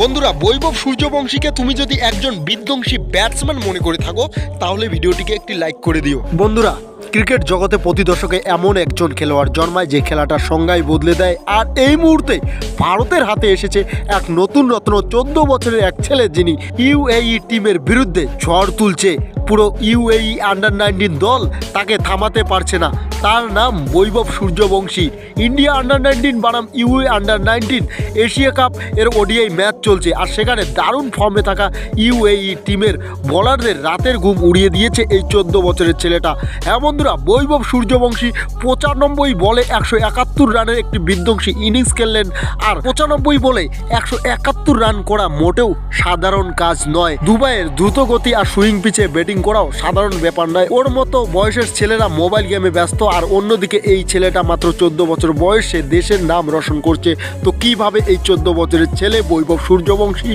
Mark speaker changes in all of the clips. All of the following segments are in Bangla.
Speaker 1: বন্ধুরা বৈভব সূর্যবংশীকে তুমি যদি একজন বিধ্বংসী ব্যাটসম্যান মনে করে থাকো, তাহলে ভিডিওটিকে একটি লাইক করে দিও। বন্ধুরা, ক্রিকেট জগতে প্রতি দশকে এমন একজন খেলোয়াড় জন্মায় যে খেলাটা সংজ্ঞায় বদলে দেয়। আর এই মুহূর্তে ভারতের হাতে এসেছে এক নতুন রত্ন, চোদ্দ বছরের এক ছেলে যিনি ইউএই টিমের বিরুদ্ধে ঝড় তুলছে। পুরো ইউএই আন্ডার নাইনটিন দল তাকে থামাতে পারছে না। তার নাম Vaibhav Suryavanshi. India under nineteen বানাম UAE under nineteen Asia Cup এর ওডিআই ম্যাচ চলছে আর সেখানে দারুণ ফর্মে থাকা ইউএই টিমের বলারদের রাতের ঘুম উড়িয়ে দিয়েছে এই চোদ্দ বছরের ছেলেটা। হ্যাঁ বন্ধুরা, বৈভব সূর্যবংশী পঁচানব্বই বলে একশো একাত্তর রানের একটি বিধ্বংসী ইনিংস খেললেন আর পঁচানব্বই বলে একশো একাত্তর রান করা মোটেও সাধারণ কাজ নয়। দুবাইয়ের দ্রুত গতি আর সুইং পিচে ব্যাটিং করাও সাধারণ ব্যাপার নয়। ওর মতো বয়সের ছেলেরা মোবাইল গেমে ব্যস্ত, আর অন্যদিকে এই ছেলেটা মাত্র চোদ্দ বছর বয়সে দেশের নাম রোশন করছে। তো কীভাবে এই চোদ্দ বছরের ছেলে বৈভব সূর্যবংশী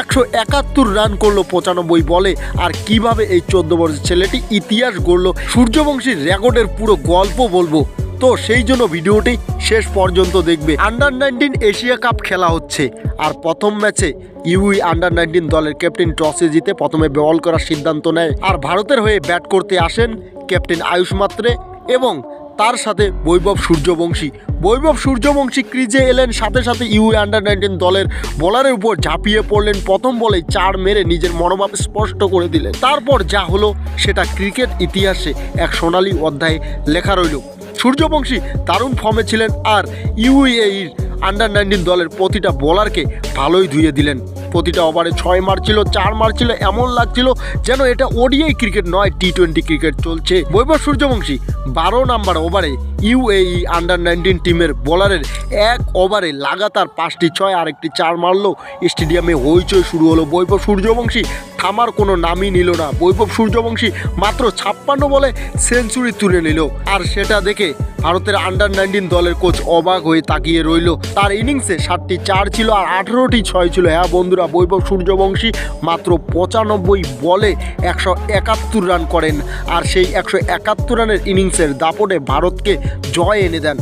Speaker 1: একশো একাত্তর রান করল পঁচানব্বই বলে, আর কীভাবে এই চোদ্দ বছরের ছেলেটি ইতিহাস গড়লো সূর্যবংশীর রেকর্ডের পুরো গল্প বলব? তো সেই জন্য ভিডিওটি শেষ পর্যন্ত দেখবে। আন্ডার নাইনটিন এশিয়া কাপ খেলা হচ্ছে। আর প্রথম ম্যাচে ইউই আন্ডার নাইনটিন দলের ক্যাপ্টেন টসে জিতে প্রথমে বল করার সিদ্ধান্ত নেয়। আর ভারতের হয়ে ব্যাট করতে আসেন ক্যাপ্টেন আয়ুষ মাত্রে এবং তার সাথে বৈভব সূর্যবংশী। বৈভব সূর্যবংশী ক্রিজে এলেন, সাথে সাথে ইউএ আন্ডার নাইনটিন দলের বলারের উপর ঝাঁপিয়ে পড়লেন। প্রথম বলে চার মেরে নিজের মনোভাব স্পষ্ট করে দিলেন। তারপর যা হলো, সেটা ক্রিকেট ইতিহাসে এক সোনালী অধ্যায়ে লেখা রইল। সূর্যবংশী দারুণ ফর্মে ছিলেন আর ইউএইর আন্ডার নাইনটিন দলের প্রতিটা বোলারকে ভালোই ধুয়ে দিলেন। প্রতিটা ওভারে ছয় মারছিল চার মারছিল এমন লাগছিল যেন এটা ওডিআই ক্রিকেট নয় টি টোয়েন্টি ক্রিকেট চলছে। বৈভব সূর্যবংশী, বারো নাম্বার ওভারে ইউএই আন্ডার নাইনটিন টিমের বোলারের এক ওভারে লাগাতার পাঁচটি ছয় আর একটি চার মারলো। স্টেডিয়ামে হইচই শুরু হলো। বৈভব সূর্যবংশী থামার কোনো নামই নিল না। বৈভব সূর্যবংশী মাত্র ছাপ্পান্ন বলে সেঞ্চুরি তুলে নিল। আর সেটা দেখে ভারতের আন্ডার নাইনটিন দলের কোচ অবাক হয়ে তাকিয়ে রইল। তার ইনিংসে সাতটি চার ছিল আর আঠেরোটি ছয় ছিল। হ্যাঁ বন্ধুরা, বৈভব সূর্যবংশী মাত্র পঁচানব্বই বলে একশো একাত্তর রান করেন আর সেই একশো একাত্তর রানের ইনিংসের দাপটে ভারতকে জয় এনে দেন।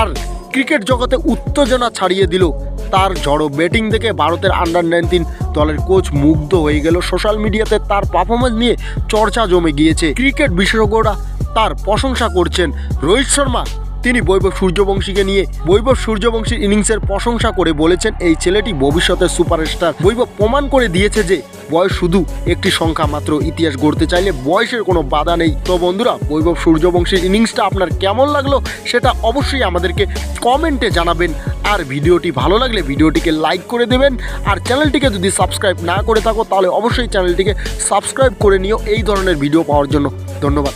Speaker 1: আর ক্রিকেট জগতে উত্তেজনা ছাড়িয়ে দিল। তার ঝড়ো ব্যাটিং দেখে ভারতের আন্ডার নাইনটিন দলের কোচ মুগ্ধ হয়ে গেল। সোশ্যাল মিডিয়াতে তার পারফরমেন্স নিয়ে চর্চা জমে গিয়েছে। ক্রিকেট বিশেষজ্ঞরা তার প্রশংসা করছেন রোহিত শর্মা। তিনি বৈভব সূর্যবংশীকে নিয়ে বৈভব সূর্যবংশীর ইনিংসের প্রশংসা করে বলেছেন, এই ছেলেটি ভবিষ্যতের সুপারস্টার। বৈভব প্রমাণ করে দিয়েছে যে, বয়স শুধু একটি সংখ্যা মাত্র। ইতিহাস গড়তে চাইলে বয়সের কোনো বাধা নেই। তো বন্ধুরা, বৈভব সূর্যবংশীর ইনিংসটা আপনার কেমন লাগল সেটা অবশ্যই আমাদেরকে কমেন্টে জানাবেন। আর ভিডিওটি ভালো লাগলে ভিডিওটিকে লাইক করে দেবেন। আর চ্যানেলটিকে যদি সাবস্ক্রাইব না করে থাকো, তাহলে অবশ্যই চ্যানেলটিকে সাবস্ক্রাইব করে নিও। এই ধরনের ভিডিও পাওয়ার জন্য ধন্যবাদ।